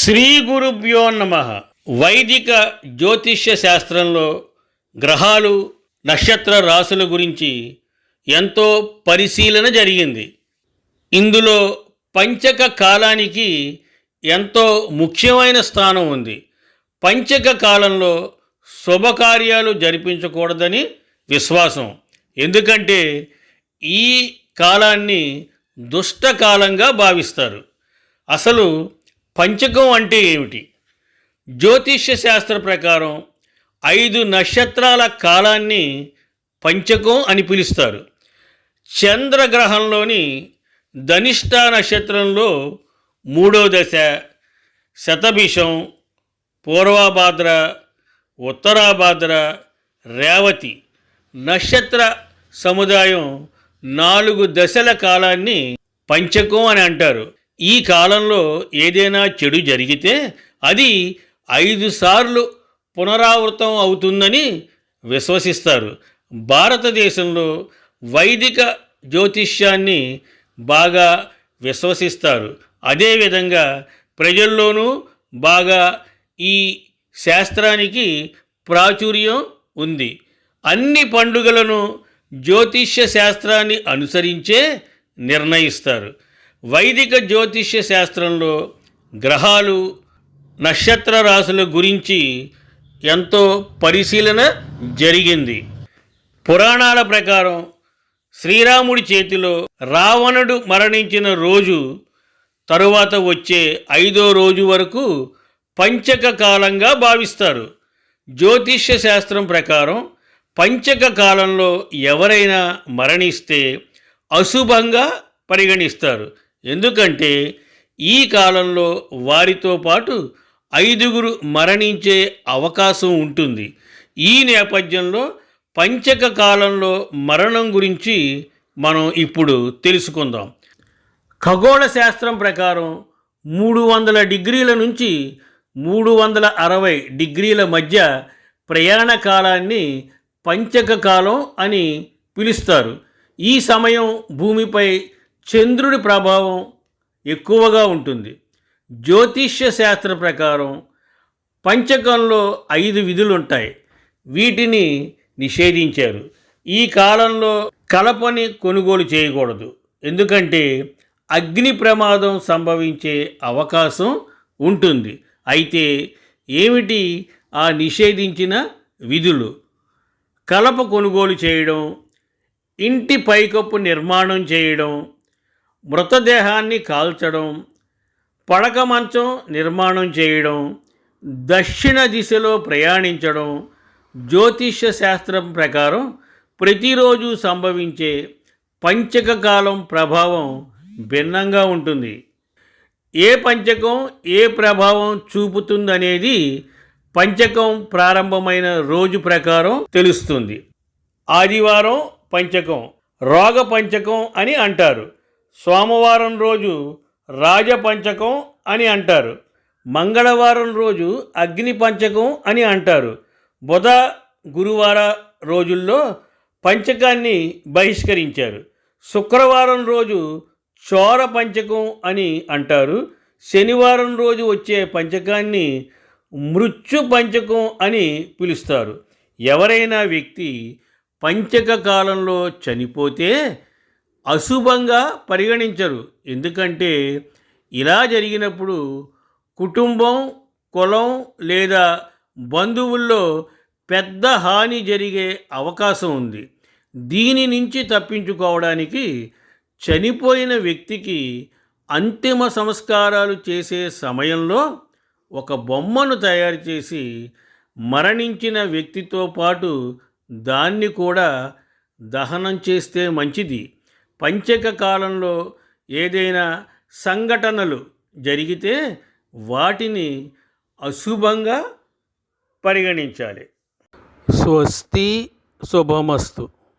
శ్రీ గురుభ్యో నమ. వైదిక జ్యోతిష్య శాస్త్రంలో గ్రహాలు నక్షత్ర రాశుల గురించి ఎంతో పరిశీలన జరిగింది. ఇందులో పంచక కాలానికి ఎంతో ముఖ్యమైన స్థానం ఉంది. పంచక కాలంలో శుభకార్యాలు జరిపించకూడదని విశ్వాసం. ఎందుకంటే ఈ కాలాన్ని దుష్టకాలంగా భావిస్తారు. అసలు పంచకం అంటే ఏమిటి? జ్యోతిష్య శాస్త్ర ప్రకారం ఐదు నక్షత్రాల కాలాన్ని పంచకం అని పిలుస్తారు. చంద్రగ్రహంలోని ధనిష్ట నక్షత్రంలో మూడో దశ శతభిషం పూర్వభాద్ర ఉత్తరాభాద్ర రేవతి. నక్షత్ర సముదాయం నాలుగు దశల కాలాన్ని పంచకం అని అంటారు. ఈ కాలంలో ఏదైనా చెడు జరిగితే అది ఐదు సార్లు పునరావృతం అవుతుందని విశ్వసిస్తారు. భారతదేశంలో వైదిక జ్యోతిష్యాన్ని బాగా విశ్వసిస్తారు. అదేవిధంగా ప్రజల్లోనూ బాగా ఈ శాస్త్రానికి ప్రాచుర్యం ఉంది. అన్ని పండుగలను జ్యోతిష్య శాస్త్రాన్ని అనుసరించే నిర్ణయిస్తారు. వైదిక జ్యోతిష్య శాస్త్రంలో గ్రహాలు నక్షత్ర రాశుల గురించి ఎంతో పరిశీలన జరిగింది. పురాణాల ప్రకారం శ్రీరాముడి చేతిలో రావణుడు మరణించిన రోజు తరువాత వచ్చే ఐదో రోజు వరకు పంచక కాలంగా భావిస్తారు. జ్యోతిష్య శాస్త్రం ప్రకారం పంచక కాలంలో ఎవరైనా మరణిస్తే అశుభంగా పరిగణిస్తారు. ఎందుకంటే ఈ కాలంలో వారితో పాటు ఐదుగురు మరణించే అవకాశం ఉంటుంది. ఈ నేపథ్యంలో పంచక కాలంలో మరణం గురించి మనం ఇప్పుడు తెలుసుకుందాం. ఖగోళ శాస్త్రం ప్రకారం మూడు వందల డిగ్రీల నుంచి మూడు వందల అరవై డిగ్రీల మధ్య ప్రయాణ కాలాన్ని పంచక కాలం అని పిలుస్తారు. ఈ సమయం భూమిపై చంద్రుడి ప్రభావం ఎక్కువగా ఉంటుంది. జ్యోతిష్య శాస్త్ర ప్రకారం పంచకంలో ఐదు విధులు ఉంటాయి వీటిని నిషేధించారు. ఈ కాలంలో కలపని కొనుగోలు చేయకూడదు. ఎందుకంటే అగ్ని ప్రమాదం సంభవించే అవకాశం ఉంటుంది. అయితే ఏమిటి ఆ నిషేధించిన విధులు? కలప కొనుగోలు చేయడం ఇంటి పైకప్పు నిర్మాణం చేయడం మృతదేహాన్ని కాల్చడం పడక మంచం నిర్మాణం చేయడం దక్షిణ దిశలో ప్రయాణించడం జ్యోతిష్య శాస్త్రం ప్రకారం ప్రతిరోజు సంభవించే పంచక కాలం ప్రభావం భిన్నంగా ఉంటుంది. ఏ పంచకం ఏ ప్రభావం చూపుతుందనేది పంచకం ప్రారంభమైన రోజు ప్రకారం తెలుస్తుంది. ఆదివారం పంచకం రోగ పంచకం అని అంటారు. సోమవారం రోజు రాజపంచకం అని అంటారు. మంగళవారం రోజు అగ్ని పంచకం అని అంటారు. బుధ గురువార రోజుల్లో పంచకాన్ని బహిష్కరించారు. శుక్రవారం రోజు చోర పంచకం అని అంటారు. శనివారం రోజు వచ్చే పంచకాన్ని మృత్యు పంచకం అని పిలుస్తారు. ఎవరైనా వ్యక్తి పంచక కాలంలో చనిపోతే అశుభంగా పరిగణించరు. ఎందుకంటే ఇలా జరిగినప్పుడు కుటుంబం కులం లేదా బంధువుల్లో పెద్ద హాని జరిగే అవకాశం ఉంది. దీని నుంచి తప్పించుకోవడానికి చనిపోయిన వ్యక్తికి అంతిమ సంస్కారాలు చేసే సమయంలో ఒక బొమ్మను తయారు చేసి మరణించిన వ్యక్తితో పాటు దాన్ని కూడా దహనం చేస్తే మంచిది. పంచక కాలంలో ఏదైనా సంఘటనలు జరిగితే వాటిని అశుభంగా పరిగణించాలి. స్వస్తి శుభమస్తు.